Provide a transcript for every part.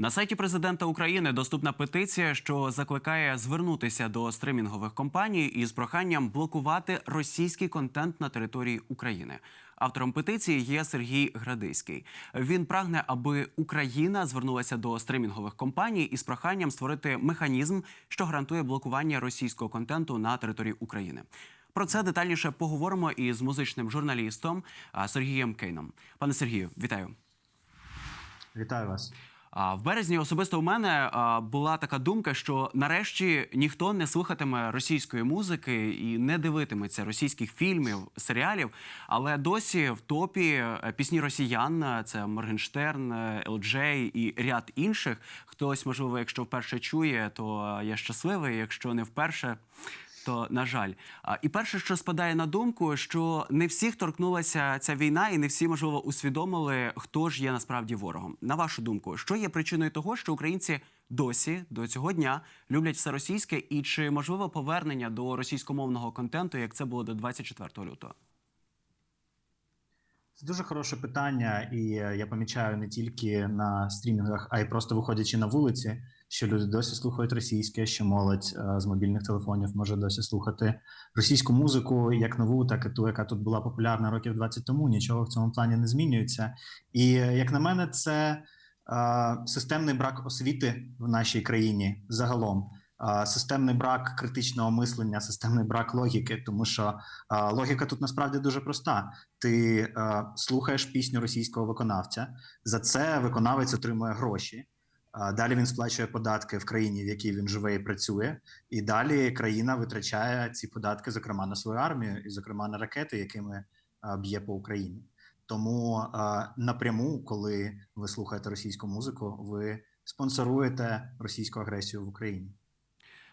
На сайті президента України доступна петиція, що закликає звернутися до стримінгових компаній із проханням блокувати російський контент на території України. Автором петиції є Сергій Градиський. Він прагне, аби Україна звернулася до стримінгових компаній із проханням створити механізм, що гарантує блокування російського контенту на території України. Про це детальніше поговоримо із музичним журналістом Сергієм Кейном. Пане Сергію, вітаю. Вітаю вас. А в березні особисто у мене була така думка, що нарешті ніхто не слухатиме російської музики і не дивитиметься російських фільмів, серіалів. Але досі в топі е, пісні росіян е, це Моргенштерн, е, Елджей і ряд інших. Хтось, можливо, якщо вперше чує, то я щасливий. Якщо не вперше. То на жаль, і перше, що спадає на думку, що не всіх торкнулася ця війна, і не всі можливо усвідомили, хто ж є насправді ворогом. На вашу думку, що є причиною того, що українці досі до цього дня люблять все російське, і чи можливо повернення до російськомовного контенту, як це було до 24 лютого? Це дуже хороше питання, і е, я помічаю не тільки на стрімінгах, а й просто виходячи на вулиці, що люди досі слухають російське, що молодь е, з мобільних телефонів може досі слухати російську музику, як нову, так і ту, яка тут була популярна років 20 тому. Нічого в цьому плані не змінюється. І е, як на мене, це е, системний брак освіти в нашій країні загалом. Системний брак критичного мислення, системний брак логіки, тому що логіка тут насправді дуже проста. Ти слухаєш пісню російського виконавця, за це виконавець отримує гроші. Далі він сплачує податки в країні, в якій він живе і працює, і далі країна витрачає ці податки, зокрема на свою армію, і зокрема на ракети, якими б'є по Україні. Тому напряму, коли ви слухаєте російську музику, ви спонсоруєте російську агресію в Україні.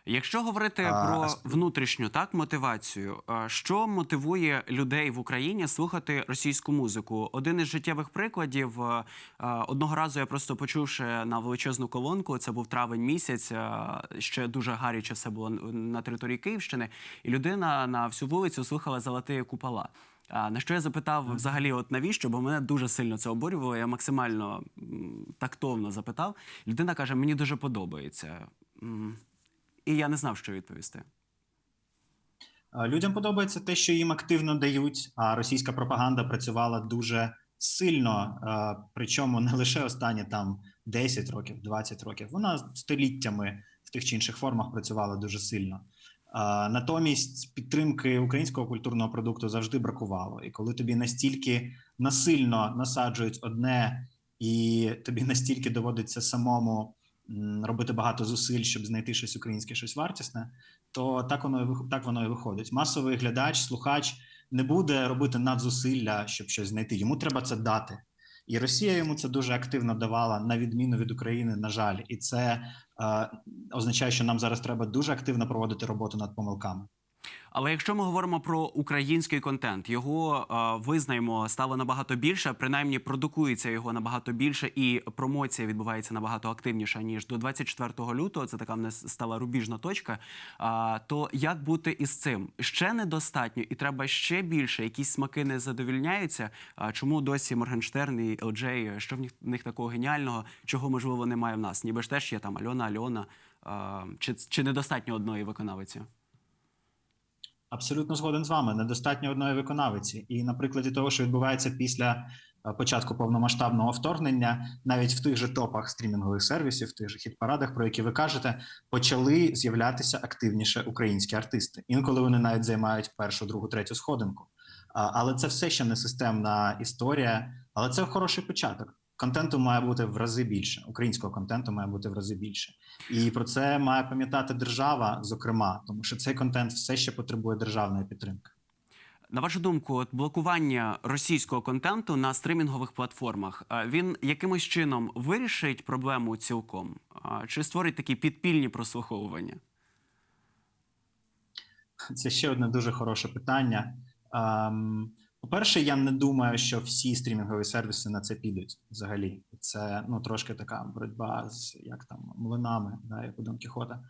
Якщо говорити А, про внутрішню так мотивацію, що мотивує людей в Україні слухати російську музику? Один із життєвих прикладів одного разу я просто почувши на величезну колонку, це був травень місяць. Ще дуже гаряче все було на території Київщини, і людина на всю вулицю слухала золоті купола. А на що я запитав взагалі, от навіщо? Бо мене дуже сильно це обурювало. Я максимально тактовно запитав. Людина каже: мені дуже подобається. І я не знав, що відповісти. Людям подобається те, що їм активно дають, а російська пропаганда працювала дуже сильно, причому не лише останні там 10 років, 20 років. Вона століттями в тих чи інших формах працювала дуже сильно. Натомість підтримки українського культурного продукту завжди бракувало. І коли тобі настільки насильно насаджують одне, і тобі настільки доводиться самому робити багато зусиль, щоб знайти щось українське, щось вартісне, то так воно так воно і виходить. Масовий глядач, слухач не буде робити надзусилля, щоб щось знайти. Йому треба це дати. І Росія йому це дуже активно давала, на відміну від України, на жаль, і це е, означає, що нам зараз треба дуже активно проводити роботу над помилками. Але якщо ми говоримо про український контент, його е, визнаємо стало набагато більше, принаймні продукується його набагато більше, і промоція відбувається набагато активніше ніж до 24 лютого. Це така в нас стала рубіжна точка. А, то як бути із цим? Ще недостатньо, і треба ще більше. Якісь смаки не задовільняються. А чому досі Моргенштерн і Елджей? Що в них такого геніального, чого можливо немає в нас? Ніби ж теж є там Альона, Альона. Чи, чи недостатньо одної виконавиці? Абсолютно згоден з вами. Недостатньо одної виконавиці. І на прикладі того, що відбувається після е, початку повномасштабного вторгнення, навіть в тих же топах стрімінгових сервісів, в тих же хіт-парадах, про які ви кажете, почали з'являтися активніше українські артисти. Інколи вони навіть займають першу, другу, третю сходинку. Але це все ще не системна історія, але це хороший початок. Контенту має бути в рази більше. Українського контенту має бути в рази більше. І про це має пам'ятати держава, зокрема, тому що цей контент все ще потребує державної підтримки. На вашу думку, от блокування російського контенту на стримінгових платформах він якимось чином вирішить проблему цілком? Чи створить такі підпільні прослуховування? Це ще одне дуже хороше питання. По-перше, я не думаю, що всі стрімінгові сервіси на це підуть взагалі. Це ну трошки така боротьба з як там млинами, да, як у Дон Кіхота.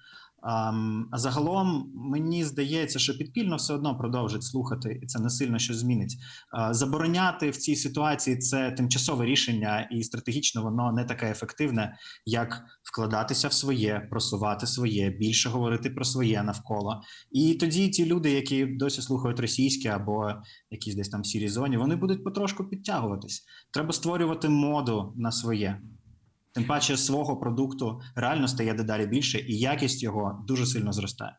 Ам, а загалом мені здається, що підпільно все одно продовжить слухати, і це не сильно що змінить. А, забороняти в цій ситуації це тимчасове рішення, і стратегічно воно не таке ефективне, як вкладатися в своє, просувати своє, більше говорити про своє навколо. І тоді ті люди, які досі слухають російське або якісь десь там в сірій зоні, вони будуть потрошку підтягуватись. Треба створювати моду на своє. Тим паче свого продукту реально стає дедалі більше, і якість його дуже сильно зростає.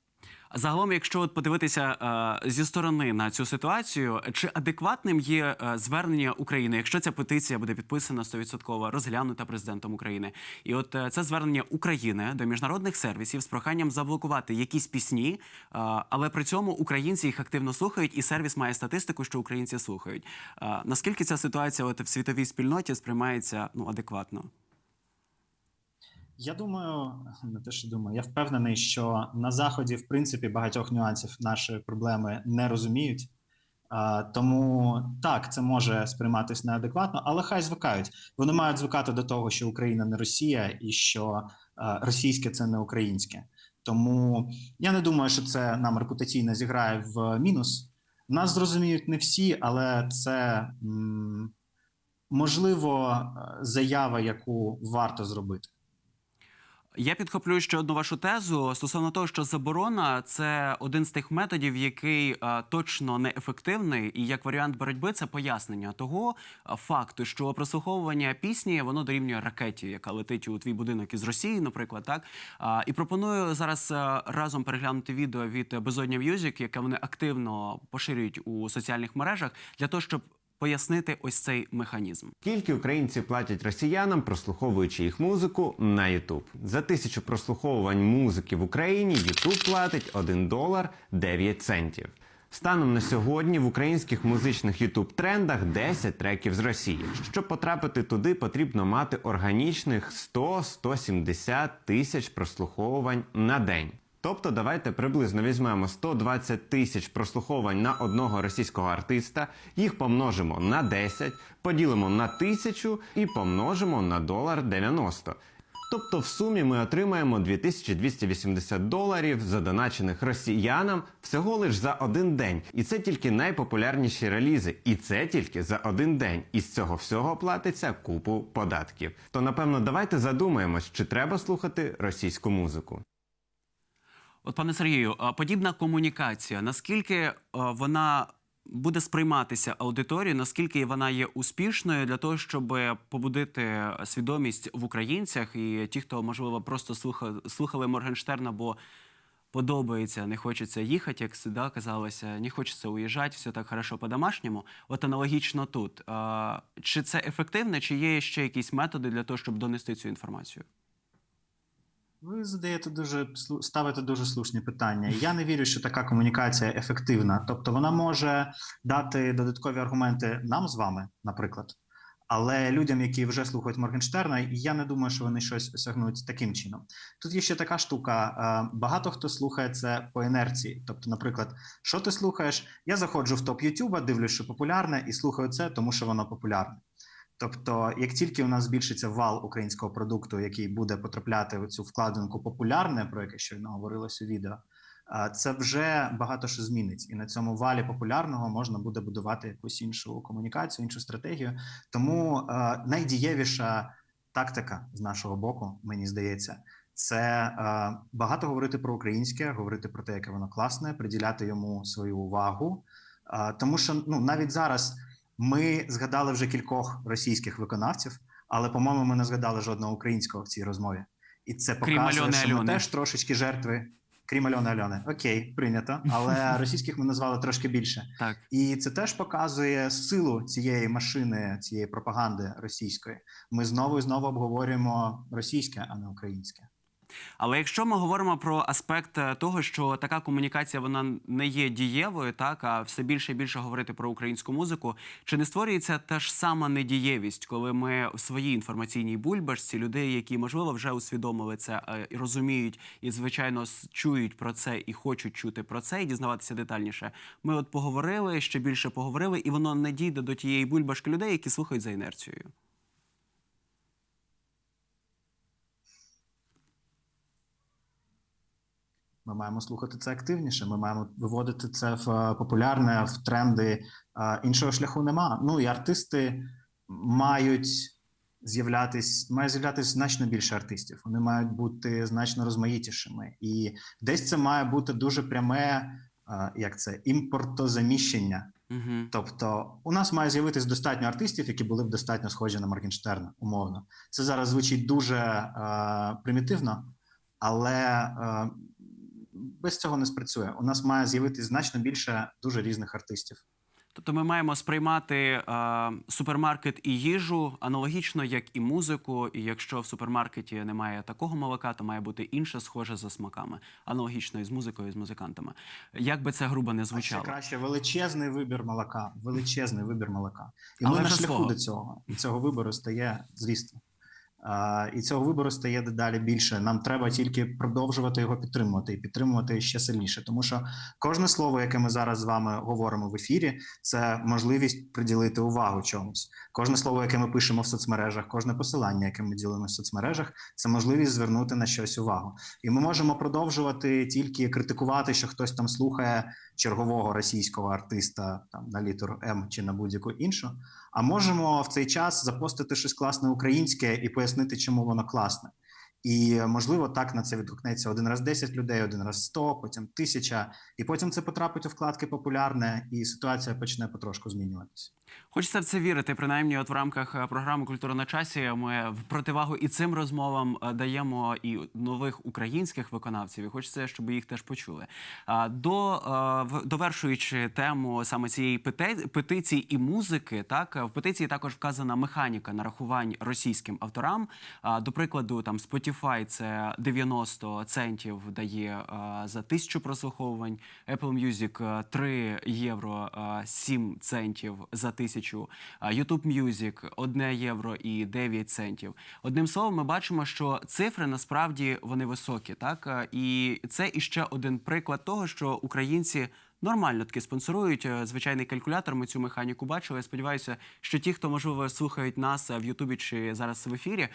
Загалом, якщо от подивитися е, зі сторони на цю ситуацію, чи адекватним є е, звернення України, якщо ця петиція буде підписана 100%, розглянута президентом України, і от е, це звернення України до міжнародних сервісів з проханням заблокувати якісь пісні, але при цьому українці їх активно слухають, і сервіс має статистику, що українці слухають. Наскільки ця ситуація от в світовій спільноті сприймається ну адекватно? Я думаю, не те, що думаю, я впевнений, що на заході, в принципі, багатьох нюансів нашої проблеми не розуміють. А, тому так, це може сприйматися неадекватно, але хай звикають. Вони мають звикати до того, що Україна не Росія, і що а, російське це не українське. Тому я не думаю, що це нам репутаційно зіграє в мінус. Нас зрозуміють не всі, але це м, можливо заява, яку варто зробити. Я підхоплюю ще одну вашу тезу стосовно того, що заборона це один з тих методів, який а, точно неефективний, і як варіант боротьби це пояснення того факту, що прослуховування пісні воно дорівнює ракеті, яка летить у твій будинок із Росії, наприклад, так? А, і пропоную зараз разом переглянути відео від Безодня Music, яке вони активно поширюють у соціальних мережах, для того, щоб пояснити ось цей механізм. Скільки українці платять росіянам, прослуховуючи їх музику на YouTube? За тисячу прослуховувань музики в Україні YouTube платить 1 долар 9 центів. Станом на сьогодні в українських музичних youtube трендах 10 треків з Росії. Щоб потрапити туди, потрібно мати органічних 100-170 тисяч прослуховувань на день. Тобто, давайте приблизно візьмемо 120 тисяч прослуховувань на одного російського артиста, їх помножимо на 10, поділимо на тисячу і помножимо на долар 90. Тобто в сумі ми отримаємо 2280 доларів, задоначених росіянам всього лиш за один день. І це тільки найпопулярніші релізи. І це тільки за один день. І з цього всього платиться купу податків. То напевно давайте задумаємось, чи треба слухати російську музику. От, пане Сергію, подібна комунікація, наскільки е, вона буде сприйматися аудиторією, наскільки вона є успішною для того, щоб побудити свідомість в українцях і ті, хто можливо просто слухали, Моргенштерна, бо подобається, не хочеться їхати, як завжди казалося, не хочеться уїжджати, все так хорошо по-домашньому. От аналогічно тут. Чи це ефективно, чи є ще якісь методи для того, щоб донести цю інформацію? Ви задаєте дуже ставите дуже слушні питання. Я не вірю, що така комунікація ефективна. Тобто вона може дати додаткові аргументи нам з вами, наприклад. Але людям, які вже слухають Моргенштерна, я не думаю, що вони щось осягнуть таким чином. Тут є ще така штука: е, багато хто слухає це по інерції. Тобто, наприклад, що ти слухаєш? Я заходжу в топ Ютуба, дивлюсь, що популярне, і слухаю це, тому що воно популярне. Тобто, як тільки у нас збільшиться вал українського продукту, який буде потрапляти в цю вкладинку популярне, про яке щойно говорилось у відео, це вже багато що змінить, і на цьому валі популярного можна буде будувати якусь іншу комунікацію, іншу стратегію. Тому найдієвіша тактика з нашого боку, мені здається, це багато говорити про українське, говорити про те, яке воно класне, приділяти йому свою увагу. Тому що ну навіть зараз ми згадали вже кількох російських виконавців, але по-моєму, ми не згадали жодного українського в цій розмові. І це Крім показує, Альони що ми Альони. теж трошечки жертви. Крім Альони Альони. Окей, прийнято. Але російських ми назвали трошки більше. Так. І це теж показує силу цієї машини, цієї пропаганди російської. Ми знову і знову обговорюємо російське, а не українське. Але якщо ми говоримо про аспект е, того, що така комунікація вона не є дієвою, так а все більше і більше говорити про українську музику, чи не створюється та ж сама недієвість, коли ми в своїй інформаційній бульбашці людей, які можливо вже усвідомили це е, і розуміють, і звичайно чують про це і хочуть чути про це і дізнаватися детальніше. Ми от поговорили ще більше поговорили, і воно не дійде до тієї бульбашки людей, які слухають за інерцією. Ми маємо слухати це активніше. Ми маємо виводити це в е, популярне, в тренди. Е, Іншого шляху нема. Ну і артисти мають з'являтись, має з'являтись значно більше артистів. Вони мають бути значно розмаїтішими. І десь це має бути дуже пряме, е, як це імпортозаміщення. Угу. Тобто, у нас має з'явитись достатньо артистів, які були б достатньо схожі на Моргенштерна, умовно. Це зараз звучить дуже е, примітивно, але е, без цього не спрацює. У нас має з'явитись значно більше дуже різних артистів. Тобто ми маємо сприймати е, супермаркет і їжу аналогічно, як і музику. І якщо в супермаркеті немає такого молока, то має бути інше схоже за смаками, аналогічно і з музикою, і з музикантами. Як би це грубо не А ще краще величезний вибір молока. Величезний вибір молока. І Але ми на шляху свого. до цього. Цього вибору стає, звісно. І цього вибору стає дедалі більше. Нам треба тільки продовжувати його підтримувати і підтримувати ще сильніше. Тому що кожне слово, яке ми зараз з вами говоримо в ефірі, це можливість приділити увагу чомусь. Кожне слово, яке ми пишемо в соцмережах, кожне посилання, яке ми ділимо в соцмережах, це можливість звернути на щось увагу. І ми можемо продовжувати тільки критикувати, що хтось там слухає чергового російського артиста там на літеру М чи на будь-яку іншу. А можемо в цей час запостити щось класне українське і пояснити, чому воно класне. І можливо, так на це відгукнеться один раз 10 людей, один раз 100, потім тисяча, і потім це потрапить у вкладки популярне, і ситуація почне потрошку змінюватися. Хочеться в це вірити. Принаймні, от в рамках е, програми Культура на часі ми в противагу і цим розмовам е, даємо і нових українських виконавців. І хочеться, щоб їх теж почули. До е, довершуючи тему саме цієї петиції і музики, так в петиції також вказана механіка нарахувань російським авторам. До прикладу, там Spotify це 90 центів дає за тисячу прослуховувань, Apple Music е, 3 євро е, 7 центів за тисячу, YouTube Music 1 євро і 9 центів. Одним словом, ми бачимо, що цифри насправді вони високі, так і це іще один приклад того, що українці. Нормально таки спонсорують Е, звичайний калькулятор. Ми цю механіку бачили. Я сподіваюся, що ті, хто можливо слухають нас е, в Ютубі чи зараз в ефірі,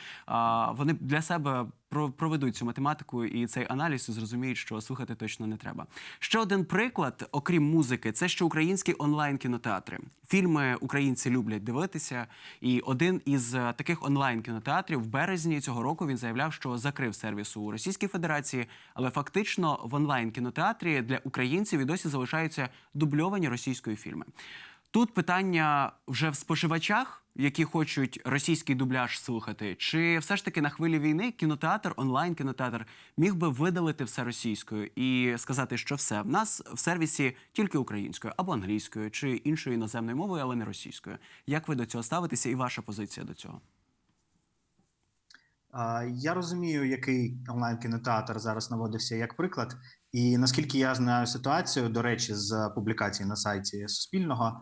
вони для себе проведуть цю математику і цей аналіз і зрозуміють, що слухати точно не треба. Ще один приклад, окрім музики, це ще українські онлайн кінотеатри. Фільми українці люблять дивитися. І один із е, таких онлайн кінотеатрів в березні цього року він заявляв, що закрив сервіс у Російській Федерації, але фактично в онлайн кінотеатрі для українців і досі залишаються дубльовані російською фільми. Тут питання вже в споживачах, які хочуть російський дубляж слухати, чи все ж таки на хвилі війни кінотеатр, онлайн кінотеатр міг би видалити все російською і сказати, що все в нас в сервісі тільки українською або англійською, чи іншою іноземною мовою, але не російською. Як ви до цього ставитеся, і ваша позиція до цього? Я розумію, який онлайн кінотеатр зараз наводився як приклад, і наскільки я знаю ситуацію, до речі, з публікації на сайті Суспільного,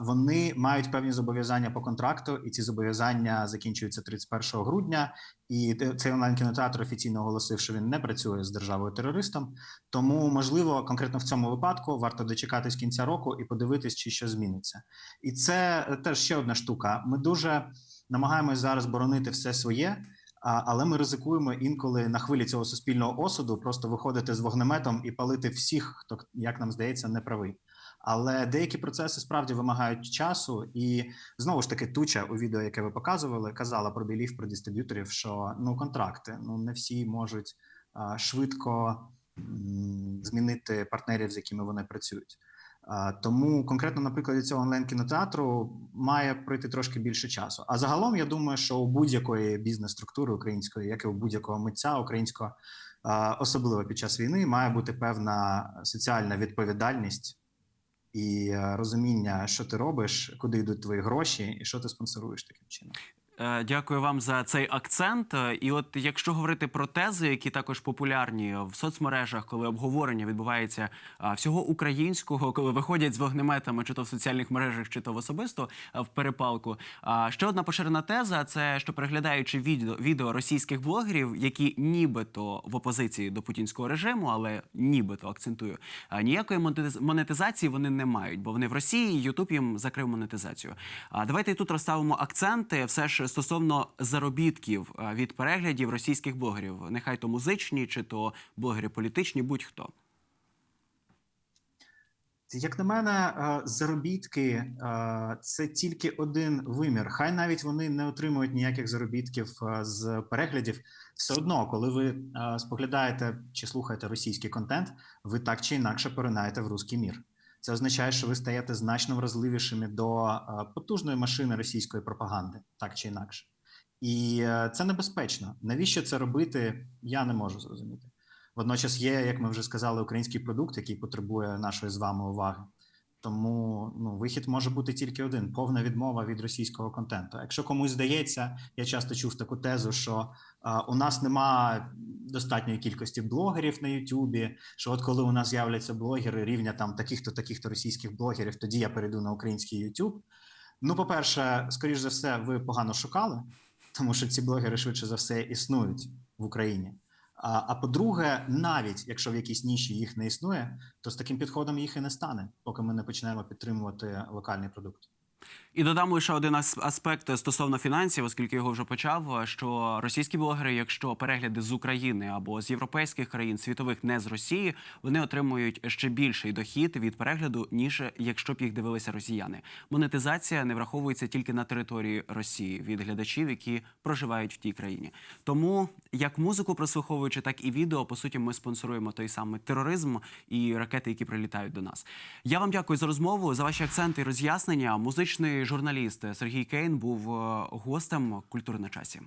вони мають певні зобов'язання по контракту, і ці зобов'язання закінчуються 31 грудня. І цей онлайн кінотеатр офіційно оголосив, що він не працює з державою терористом. Тому, можливо, конкретно в цьому випадку варто дочекатись кінця року і подивитись, чи що зміниться. І це е, теж ще одна штука. Ми дуже намагаємось зараз боронити все своє. Але ми ризикуємо інколи на хвилі цього суспільного осуду просто виходити з вогнеметом і палити всіх, хто як нам здається, не правий. Але деякі процеси справді вимагають часу, і знову ж таки, туча у відео, яке ви показували, казала про білів, про дистриб'юторів, що ну контракти, ну не всі можуть а, швидко м, змінити партнерів, з якими вони працюють. Тому конкретно на прикладі цього онлайн кінотеатру має пройти трошки більше часу. А загалом я думаю, що у будь-якої бізнес-структури української, як і у будь-якого митця українського, особливо під час війни, має бути певна соціальна відповідальність і е, розуміння, що ти робиш, куди йдуть твої гроші, і що ти спонсоруєш таким чином. Е, Дякую вам за цей акцент. Е, І от якщо говорити про тези, які також популярні в соцмережах, коли обговорення відбувається всього українського, коли виходять з вогнеметами, чи то в соціальних мережах, чи то в особисто в перепалку. Ще одна поширена теза це що переглядаючи відео, відео російських блогерів, які нібито в опозиції до путінського режиму, але нібито акцентую, ніякої монетиз- монетизації вони не мають, бо вони в Росії. Ютуб їм закрив монетизацію. Давайте тут розставимо акценти все ж стосовно заробітків від переглядів російських блогерів. Нехай то музичні, чи то блогери політичні, будь-хто. Як на мене, е, заробітки е, це тільки один вимір. Хай навіть вони не отримують ніяких заробітків е, з переглядів. Все одно, коли ви е, споглядаєте чи слухаєте російський контент, ви так чи інакше поринаєте в русський мір. Це означає, що ви стаєте значно вразливішими до е, потужної машини російської пропаганди, так чи інакше. І е, це небезпечно. Навіщо це робити? Я не можу зрозуміти. Водночас є, як ми вже сказали, український продукт, який потребує нашої з вами уваги. Тому ну, вихід може бути тільки один: повна відмова від російського контенту. Якщо комусь здається, я часто чув таку тезу, що а, у нас нема достатньої кількості блогерів на Ютубі. Що от коли у нас з'являться блогери рівня там таких-то таких-то російських блогерів, тоді я перейду на український Ютуб. Ну, по-перше, скоріш за все, ви погано шукали, тому що ці блогери швидше за все існують в Україні. А, а по-друге, навіть якщо в якійсь ніші їх не існує, то з таким підходом їх і не стане, поки ми не почнемо підтримувати локальний продукт. І додам лише один аспект стосовно фінансів, оскільки його вже почав. Що російські блогери, якщо перегляди з України або з європейських країн світових, не з Росії, вони отримують ще більший дохід від перегляду, ніж якщо б їх дивилися росіяни. Монетизація не враховується тільки на території Росії від глядачів, які проживають в тій країні. Тому як музику прослуховуючи, так і відео, по суті, ми спонсоруємо той самий тероризм і ракети, які прилітають до нас. Я вам дякую за розмову, за ваші акценти і роз'яснення. Музичний журналіст Сергій Кейн був е, гостем культури на часі.